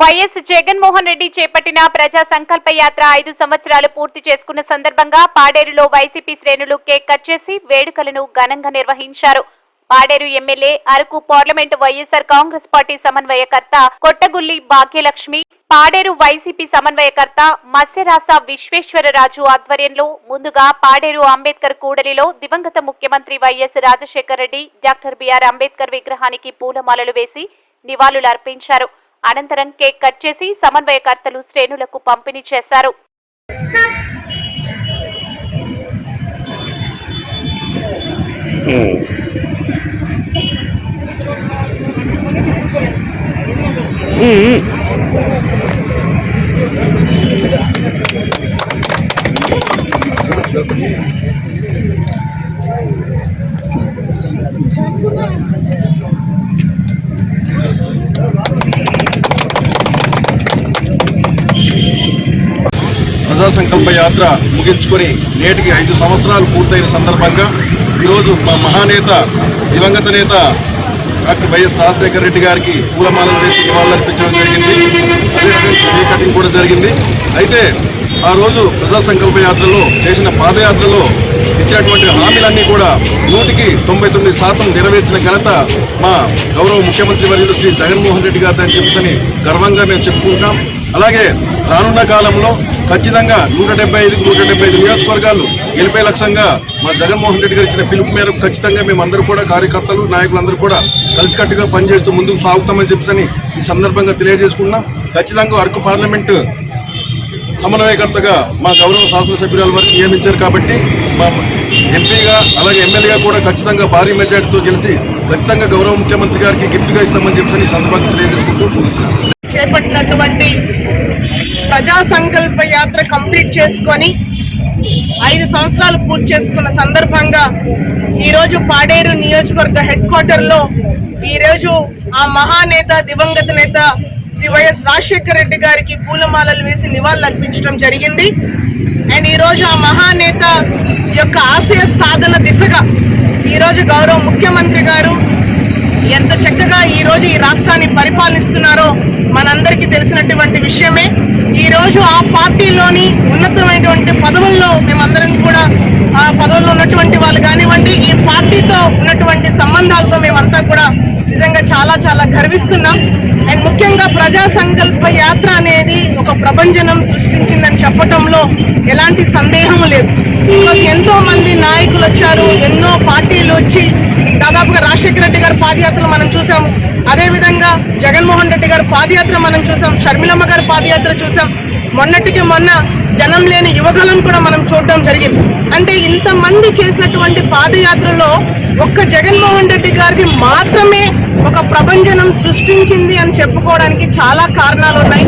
జగన్మోహన్ రెడ్డి చేపట్టిన ప్రజా సంకల్ప యాత్ర ఐదు సంవత్సరాలు పూర్తి చేసుకున్న సందర్భంగా పాడేరులో వైసీపీ శ్రేణులు కేక్ కట్ చేసి వేడుకలను ఘనంగా నిర్వహించారు. Paderu MLA Araku parliament YSR Congress party సమన్వయకర్త కొట్టగుల్లి భాగ్యలక్ష్మి పాడేరు వైసీపీ సమన్వయకర్త మత్స్యరాస విశ్వేశ్వరరాజు ఆధ్వర్యంలో ముందుగా పాడేరు అంబేద్కర్ కూడలిలో దివంగత ముఖ్యమంత్రి YS Rajasekhara Reddy doctor BR Ambedkar విగ్రహానికి పూలమాలలు వేసి నివాళులు అర్పించారు అనంతరం కేక్ కట్ చేసి సమన్వయకర్తలు శ్రేణులకు పంపిణీ చేశారు. ప్రజా సంకల్ప యాత్ర ముగించుకొని నేటికి ఐదు సంవత్సరాలు పూర్తయిన సందర్భంగా ఈరోజు మా మహానేత దివంగత నేత డాక్టర్ వైఎస్ రాజశేఖర రెడ్డి గారికి పూలమాలలు వేసి నివాళులర్పించడం జరిగింది. అదే కటింగ్ కూడా జరిగింది. అయితే ఆ రోజు ప్రజా సంకల్ప యాత్రలో చేసిన పాదయాత్రలో ఇచ్చినటువంటి హామీలన్నీ కూడా నూటికి తొంభై తొమ్మిది శాతం నెరవేర్చిన ఘనత మా గౌరవ ముఖ్యమంత్రి వర్యులు శ్రీ జగన్మోహన్ రెడ్డి గారు అని చెప్పని గర్వంగా మేము చెప్పుకుంటాం. అలాగే రానున్న కాలంలో ఖచ్చితంగా నూట డెబ్బై ఐదుకు నూట డెబ్బై ఐదు నియోజకవర్గాలు గెలిపే లక్ష్యంగా మా జగన్మోహన్ రెడ్డి గారు ఇచ్చిన పిలుపు మేరకు ఖచ్చితంగా మేమందరూ కూడా కార్యకర్తలు నాయకులందరూ కూడా కలిసికట్టుగా పనిచేస్తూ ముందుకు సాగుతామని చెప్పని ఈ సందర్భంగా తెలియజేసుకున్నాం ఖచ్చితంగా అరకు పార్లమెంటు సమన్వయకర్తగా మా గౌరవ శాసనసభ్యురాల వరకు నియమించారు కాబట్టి మా ఎంపీగా అలాగే ఎమ్మెల్యేగా కూడా ఖచ్చితంగా భారీ మెజార్టీతో గెలిచి ఖచ్చితంగా గౌరవ ముఖ్యమంత్రి గారికి గిఫ్ట్గా ఇస్తామని చెప్పి ఈ సందర్భంగా తెలియజేసుకుంటూ ముగిస్తున్నాను. చేపట్టినటువంటి ప్రజా సంకల్ప యాత్ర కంప్లీట్ చేసుకొని ఐదు సంవత్సరాలు పూర్తి చేసుకున్న సందర్భంగా ఈరోజు పాడేరు నియోజకవర్గ హెడ్ క్వార్టర్లో ఈరోజు ఆ మహానేత దివంగత నేత శ్రీ వైఎస్ రాజశేఖర రెడ్డి గారికి పూలమాలలు వేసి నివాళులు అర్పించడం జరిగింది. అండ్ ఈరోజు ఆ మహానేత యొక్క ఆశయ సాధన దిశగా ఈరోజు గౌరవ ముఖ్యమంత్రి గారు ఎంత చక్కగా ఈ రోజు ఈ రాష్ట్రాన్ని పరిపాలిస్తున్నారో మనందరికీ తెలిసినటువంటి విషయమే. ఈరోజు ఆ పార్టీలోని ఉన్నతమైనటువంటి పదవుల్లో మేమందరం కూడా ఆ పదవుల్లో ఉన్నటువంటి వాళ్ళు కానివ్వండి ఈ పార్టీతో ఉన్నటువంటి సంబంధాలతో మేమంతా కూడా నిజంగా చాలా చాలా గర్విస్తున్నాం. అండ్ ముఖ్యంగా ప్రజా సంకల్ప యాత్ర అనేది ఒక ప్రపంచనం సృష్టించిందని చెప్పటంలో ఎలాంటి సందేహం లేదు. ఎంతో మంది నాయకులు వచ్చారు ఎన్నో పార్టీలు వచ్చి దాదాపుగా రాజశేఖర రెడ్డి గారి పాదయాత్రలు మనం చూసాం. అదేవిధంగా జగన్మోహన్ రెడ్డి గారి పాదయాత్ర మనం చూసాం. షర్మిలమ్మ గారి పాదయాత్ర చూసాం. మొన్నటికి మొన్న జనం లేని యువకులను కూడా మనం చూడడం జరిగింది. అంటే ఇంతమంది చేసినటువంటి పాదయాత్రలో ఒక్క జగన్మోహన్ రెడ్డి గారిది మాత్రమే ఒక ప్రభంజనం సృష్టించింది అని చెప్పుకోవడానికి చాలా కారణాలు ఉన్నాయి.